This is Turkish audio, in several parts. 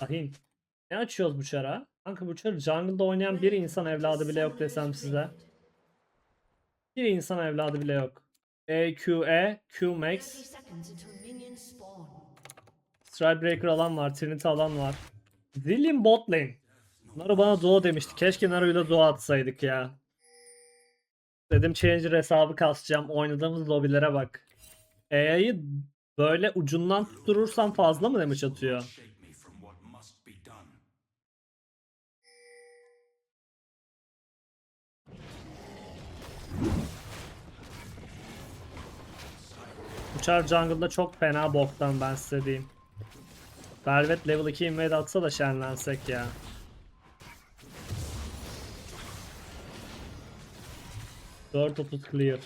Ahin. Ne açıyoruz bu çara? Kanka bu çara jungle'da oynayan bir insan evladı bile yok desem size. Bir insan evladı bile yok. E, Q, E, Q Max. Strikebreaker alan var, Trinity alan var. Zillion bot lane. Naru bana duo demişti. Keşke Naru'yla duo atsaydık ya. Dedim Challenger hesabı kasacağım. Oynadığımız lobilere bak. AI'yı böyle ucundan tutturursam fazla mı damage atıyor? Uçar jungle'da çok fena boktan ben size diyeyim. Velvet level 2 invade atsa da şenlensek ya. Dört otuz clear.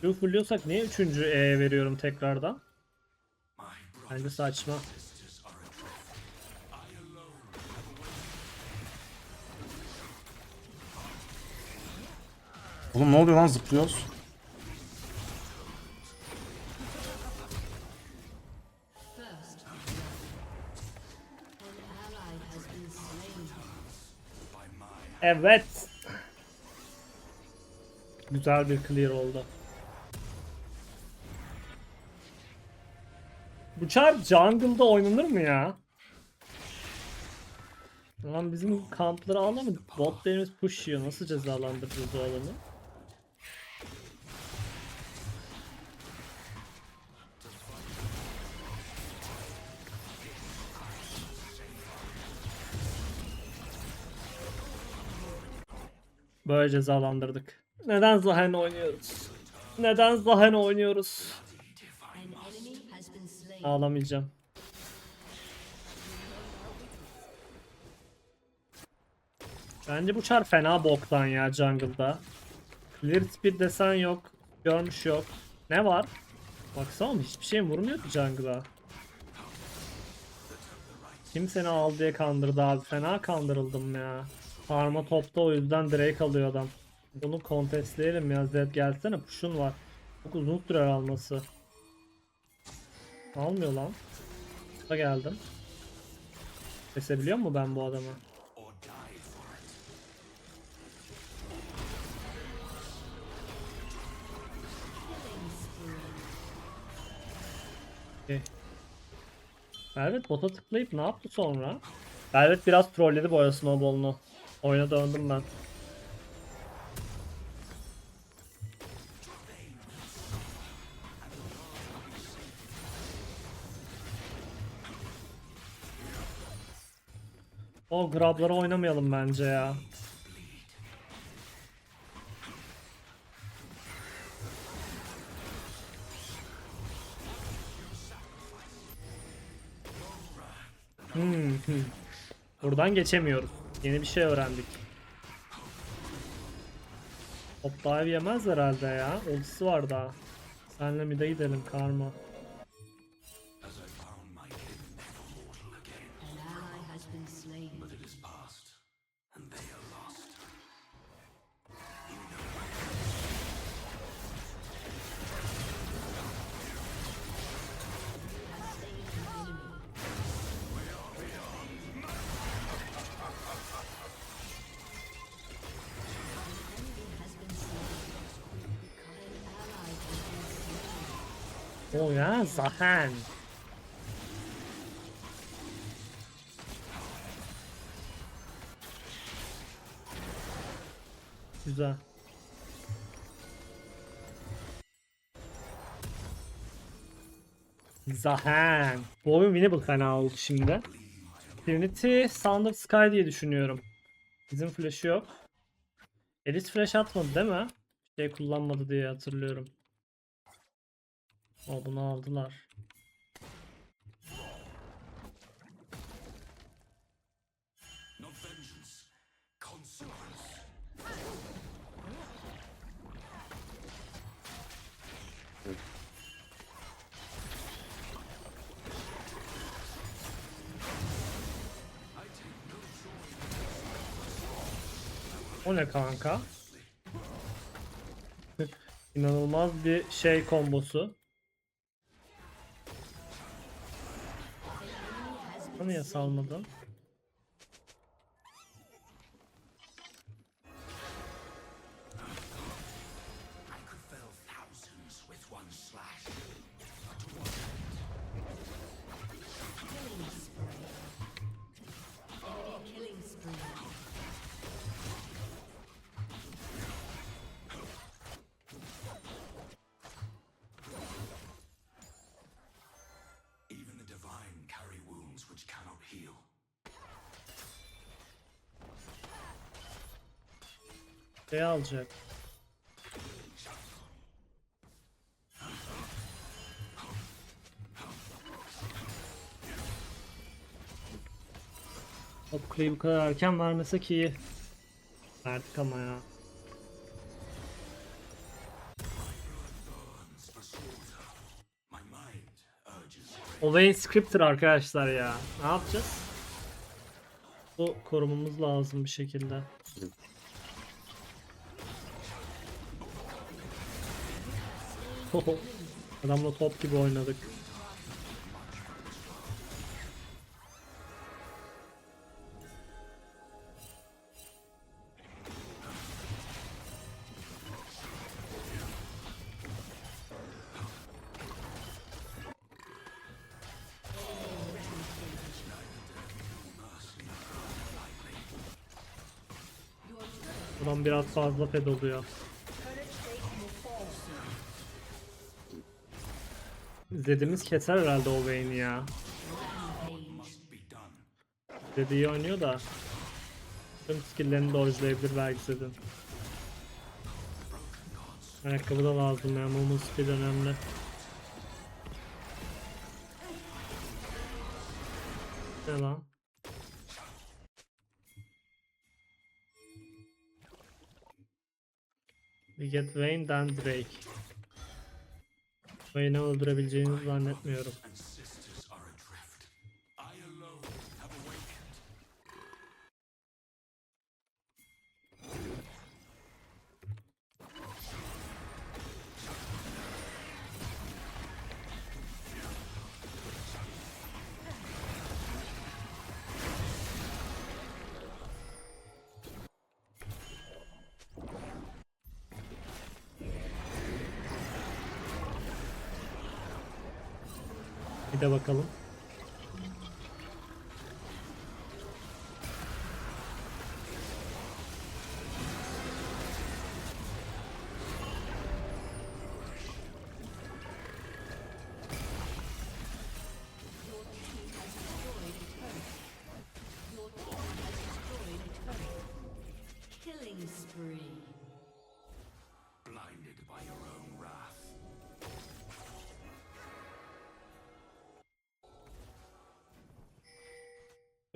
Q fullüyorsak niye 3. E veriyorum tekrardan? Bence saçma. Oğlum ne oluyor lan zıplıyoruz? Evet. Güzel bir clear oldu. Bu jungle'da oynanır mı ya? Lan bizim kampları alamadık. Bot lane'imiz push yiyor. Nasıl cezalandıracağız o adamı? Böyle cezalandırdık. Neden Zahen oynuyoruz? Neden Zahen oynuyoruz? Ağlamayacağım. Bence bu çar fena boktan ya jungle'da. Clear speed desen yok. Görmüş yok. Ne var? Baksana oğlum, hiçbir şey vurmuyor ki jungle'a. Kim seni al diye kandırdı abi. Fena kandırıldım ya. Parma topta o yüzden Drake alıyor adam. Bunu kontestleyelim ya. Zed gelsene push'un var. Çok uzun sürer alması. Almıyor lan. Da geldim. Kesebiliyor mu ben bu adamı? Okey. Velvet bota tıklayıp ne yaptı sonra? Velvet biraz trolledi boya snowball'unu. Oyuna döndüm ben. O grablara oynamayalım bence ya. Hmm, hmm. Buradan geçemiyoruz. Yeni bir şey öğrendik. Hop yemez herhalde ya. Ultisi var daha. Senle mid'e gidelim karma. O ya Zahen. Güzel. Zahen. Bu oyun winnable fena oldu şimdi. Trinity Sound of Sky diye düşünüyorum. Bizim flash'ı yok. Elis flash atmadı değil mi? Bir şey kullanmadı diye hatırlıyorum. O bunu aldılar. O ne kanka? İnanılmaz bir şey kombosu. Niye salmadın? Which cannot heal. Şey alacak. Kuleyi bu kadar erken vermesek iyi. Verdik ama ya. Olayın scripter arkadaşlar ya. Ne yapacağız? Bu korumamız lazım bir şekilde. Adamla top gibi oynadık. Adam biraz fazla fed oluyor. İzlediğimiz keser herhalde o Vayne'i ya. done. Dediği oynuyor da. Tüm skill'lerini dodge'layabilir belki Zed'in. Ayakkabı da lazım ya. Movement speed önemli. Ne lan? We get Vayne then Drake. Vayne'i öldürebileceğini zannetmiyorum. Bir de bakalım.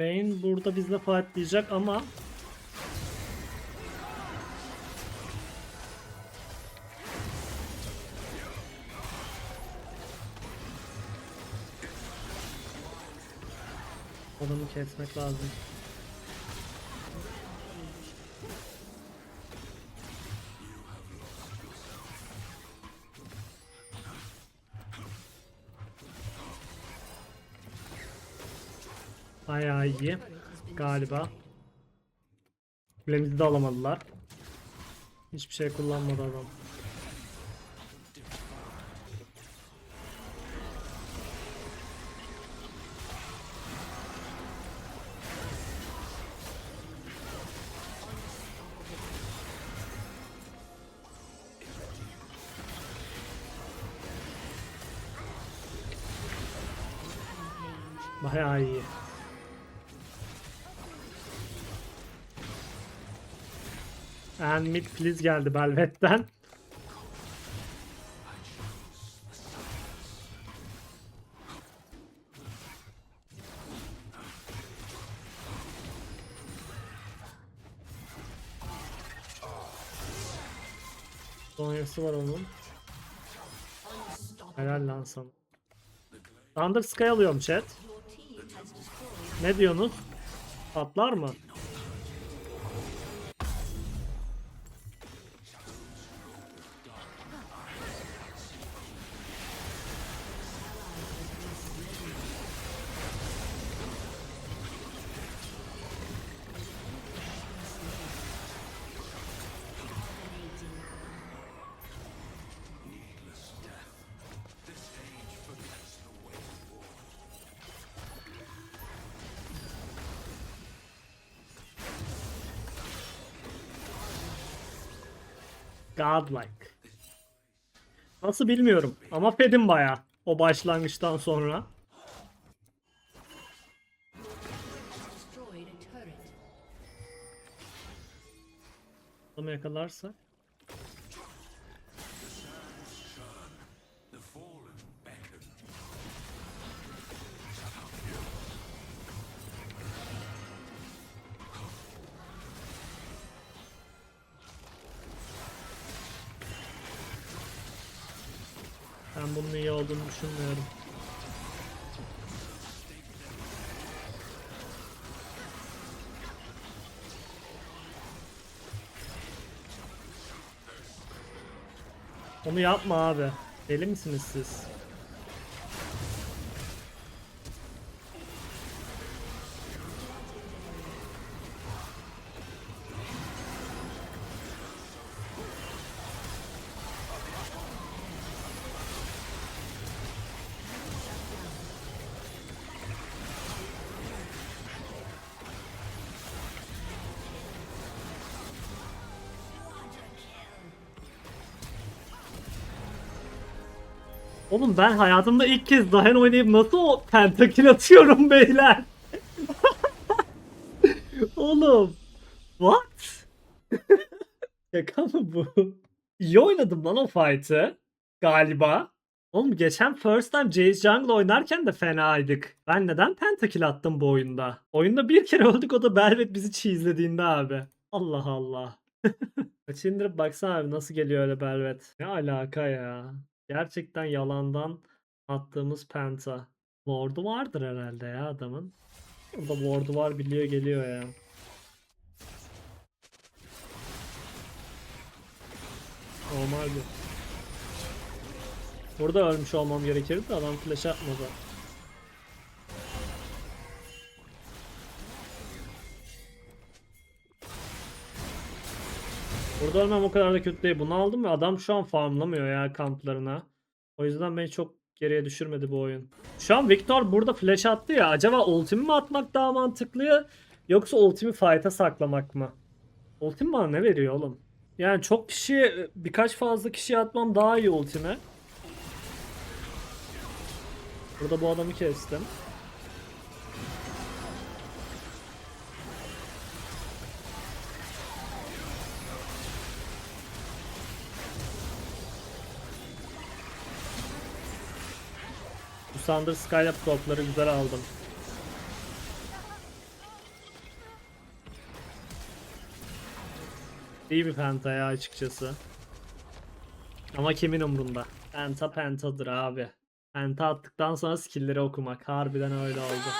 Vayne burada bizle fightlayacak ama Adamı kesmek lazım. Bayağı iyi galiba. Kulemizi de alamadılar. Hiçbir şey kullanmadı adam. Bayağı iyi. And mid please geldi Belvet'ten. Sonyası var onun. Helal lan sana. Thunder Sky alıyorum chat. Ne diyorsunuz? Patlar mı? Godlike. Nasıl bilmiyorum ama fedim baya o başlangıçtan sonra. Adamı yakalarsak. Bunun iyi olduğunu düşünmüyorum. Onu yapma abi. Deli misiniz siz? Oğlum ben hayatımda ilk kez Dahen oynayıp nasıl o pentakil atıyorum beyler? Oğlum. What? Şaka mı bu? İyi oynadım lan o fight'ı. Galiba. Oğlum geçen first time Jace Jungle oynarken de fenaydık. Ben neden pentakil attım bu oyunda? Oyunda bir kere öldük o da Belvet bizi cheeselediğinde abi. Allah Allah. Kaç indirip baksana abi nasıl geliyor öyle Belvet. Ne alaka ya. Gerçekten yalandan attığımız penta. Ward'u vardır herhalde ya adamın. Burada ward'u var biliyor geliyor ya. Normal bir. Burada ölmüş olmam gerekirdi adam flash atmadı. Burada ölmem o kadar da kötü değil. Bunu aldım ve adam şu an farmlamıyor ya kamplarına. O yüzden beni çok geriye düşürmedi bu oyun. Şu an Victor burada flash attı ya. Acaba ultimi mi atmak daha mantıklı yoksa ultimi fight'a saklamak mı? Ultim bana ne veriyor oğlum? Yani çok kişiye birkaç fazla kişiye atmam daha iyi ultimi. Burada bu adamı kestim. Thunder Skylab topları güzel aldım. İyi bir penta ya açıkçası. Ama kimin umrunda? Penta pentadır abi. Penta attıktan sonra skill'leri okumak. Harbiden öyle oldu.